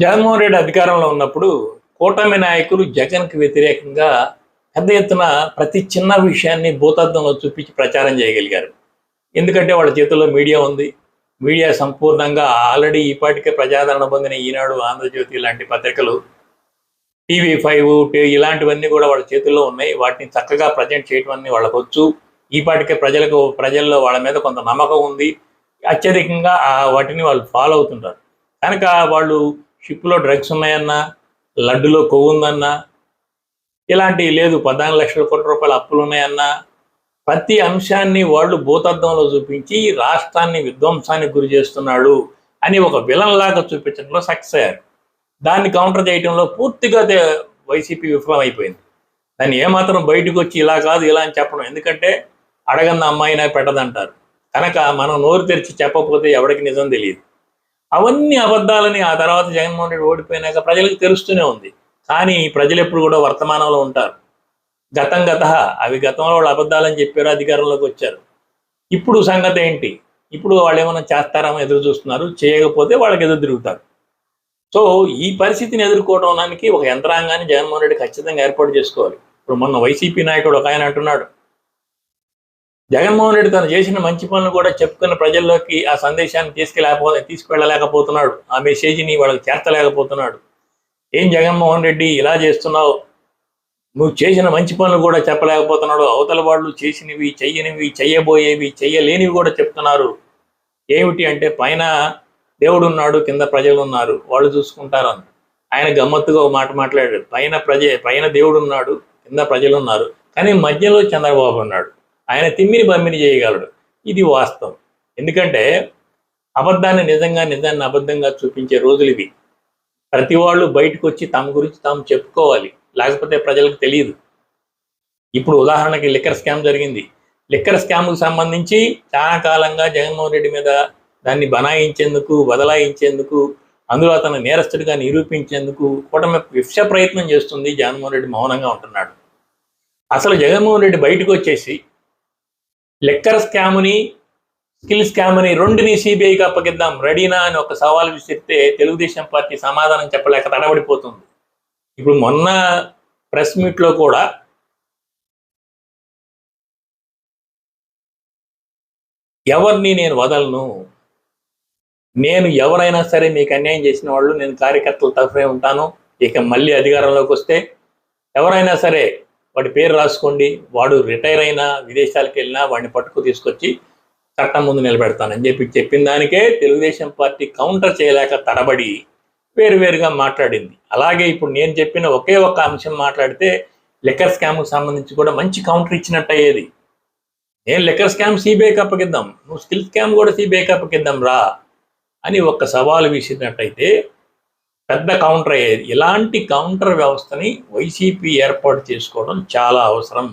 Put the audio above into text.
జగన్మోహన్ రెడ్డి అధికారంలో ఉన్నప్పుడు కూటమి నాయకులు జగన్కి వ్యతిరేకంగా పెద్ద ఎత్తున ప్రతి చిన్న విషయాన్ని భూతద్దంలో చూపించి ప్రచారం చేయగలిగారు. ఎందుకంటే వాళ్ళ చేతుల్లో మీడియా ఉంది. మీడియా సంపూర్ణంగా ఆల్రెడీ ఈపాటికే ప్రజాదరణ పొందిన ఈనాడు ఆంధ్రజ్యోతి లాంటి పత్రికలు టీవీ ఫైవ్ ఇలాంటివన్నీ కూడా వాళ్ళ చేతుల్లో ఉన్నాయి. వాటిని చక్కగా ప్రజెంట్ చేయటం అన్ని వాళ్ళకు వచ్చు. ఈపాటికే ప్రజలకు ప్రజల్లో వాళ్ళ మీద కొంత నమ్మకం ఉంది. అత్యధికంగా వాటిని వాళ్ళు ఫాలో అవుతుంటారు. కనుక వాళ్ళు షిప్లో డ్రగ్స్ ఉన్నాయన్నా లడ్డులో కొవ్వు ఉందన్నా ఇలాంటివి లేదు పద్నాలుగు లక్షల కోట్ల రూపాయల అప్పులు ఉన్నాయన్నా ప్రతి అంశాన్ని వాళ్ళు భూతద్దంలో చూపించి రాష్ట్రాన్ని విధ్వంసానికి గురి చేస్తున్నాడు అని ఒక విలన్ లాగా చూపించడంలో సక్సెస్ అయ్యారు. దాన్ని కౌంటర్ చేయడంలో పూర్తిగా వైసీపీ విఫలం అయిపోయింది దాన్ని ఏమాత్రం బయటకు వచ్చి ఇలా కాదు ఇలా అని చెప్పడం ఎందుకంటే అడగన్న అమ్మాయినా పెట్టదంటారు. కనుక మనం నోరు తెరిచి చెప్పకపోతే ఎవరికి నిజం తెలియదు. అవన్నీ అబద్ధాలని ఆ తర్వాత జగన్మోహన్ రెడ్డి ఓడిపోయినాక ప్రజలకు తెలుస్తూనే ఉంది. కానీ ప్రజలు ఎప్పుడు కూడా వర్తమానంలో ఉంటారు. గతం గత అవి గతంలో వాళ్ళు అబద్ధాలని చెప్పారు అధికారంలోకి వచ్చారు. ఇప్పుడు సంగతి ఏంటి? ఇప్పుడు వాళ్ళు ఏమైనా చేస్తారని ఎదురు చూస్తున్నారు. చేయకపోతే వాళ్ళకి ఎదురు తిరుగుతారు. సో ఈ పరిస్థితిని ఎదుర్కోవడానికి ఒక యంత్రాంగాన్ని జగన్మోహన్ రెడ్డి ఖచ్చితంగా ఏర్పాటు చేసుకోవాలి. ఇప్పుడు మొన్న వైసీపీ నాయకుడు ఒక ఆయన అంటున్నాడు. జగన్మోహన్ రెడ్డి తను చేసిన మంచి పనులు కూడా చెప్పుకున్న ప్రజల్లోకి ఆ సందేశాన్ని తీసుకెళ్ళకపో తీసుకువెళ్ళలేకపోతున్నాడు ఆ మెసేజ్ని వాళ్ళకి చేర్చలేకపోతున్నాడు. ఏం జగన్మోహన్ రెడ్డి ఇలా చేస్తున్నావు? నువ్వు చేసిన మంచి పనులు కూడా చెప్పలేకపోతున్నాడు. అవతల వాళ్ళు చేసినవి చెయ్యనివి చెయ్యబోయేవి చెయ్యలేనివి కూడా చెప్తున్నారు. ఏమిటి అంటే పైన దేవుడు ఉన్నాడు కింద ప్రజలు ఉన్నారు వాళ్ళు చూసుకుంటారు అని ఆయన గమ్మత్తుగా ఒక మాట మాట్లాడాడు. పైన ప్రజ పైన దేవుడు ఉన్నాడు కింద ప్రజలు ఉన్నారు కానీ మధ్యలో చంద్రబాబు ఉన్నాడు. ఆయన తిమ్మిని బమ్మిని చేయగలడు. ఇది వాస్తవం. ఎందుకంటే అబద్ధాన్ని నిజంగా నిజాన్ని అబద్ధంగా చూపించే రోజులు ఇవి. ప్రతి వాళ్ళు బయటకు వచ్చి తమ గురించి తాము చెప్పుకోవాలి. లేకపోతే ప్రజలకు తెలియదు. ఇప్పుడు ఉదాహరణకి లిక్కర్ స్కామ్ జరిగింది. లిక్కర్ స్కామ్కు సంబంధించి చాలా కాలంగా జగన్మోహన్ రెడ్డి మీద దాన్ని బనాయించేందుకు బదలాయించేందుకు అందులో అతను నేరస్తుడిగా నిరూపించేందుకు కూటమి విష ప్రయత్నం చేస్తుంది జగన్మోహన్ రెడ్డి మౌనంగా ఉంటున్నాడు. అసలు జగన్మోహన్ రెడ్డి బయటకు వచ్చేసి లిక్కర్ స్కామ్ని స్కిల్ స్కామ్ని రెండుని సిబిఐకి అప్పగిద్దాం. రెడీనా అని ఒక సవాల్ విసిరితే తెలుగుదేశం పార్టీ సమాధానం చెప్పలేక తడబడిపోతుంది. ఇప్పుడు మొన్న ప్రెస్ మీట్లో కూడా ఎవరిని నేను వదలను? నేను ఎవరైనా సరే మీకు అన్యాయం చేసిన వాళ్ళు నేను కార్యకర్తల తరఫునే ఉంటాను. ఇక మళ్ళీ అధికారంలోకి వస్తే ఎవరైనా సరే వాడి పేరు రాసుకోండి. వాడు రిటైర్ అయినా విదేశాలకు వెళ్ళినా వాడిని పట్టుకు తీసుకొచ్చి చట్టం ముందు నిలబెడతానని చెప్పి చెప్పిన దానికే తెలుగుదేశం పార్టీ కౌంటర్ చేయలేక తడబడి వేరువేరుగా మాట్లాడింది. అలాగే ఇప్పుడు నేను చెప్పిన ఒకే ఒక్క అంశం మాట్లాడితే లిక్కర్ స్కామ్కు సంబంధించి కూడా మంచి కౌంటర్ ఇచ్చినట్టు అయ్యేది నేను లిక్కర్ స్కామ్ సిబిఐకి అప్పగిద్దాం. నువ్వు స్కిల్ స్కామ్ కూడా సిబిఐకి అప్పగిద్దాం రా అని ఒక సవాలు విసిరినట్టయితే పెద్ద కౌంటర్ అయ్యేది. ఇలాంటి కౌంటర్ వ్యవస్థని వైసీపీ ఏర్పాటు చేసుకోవడం చాలా అవసరం.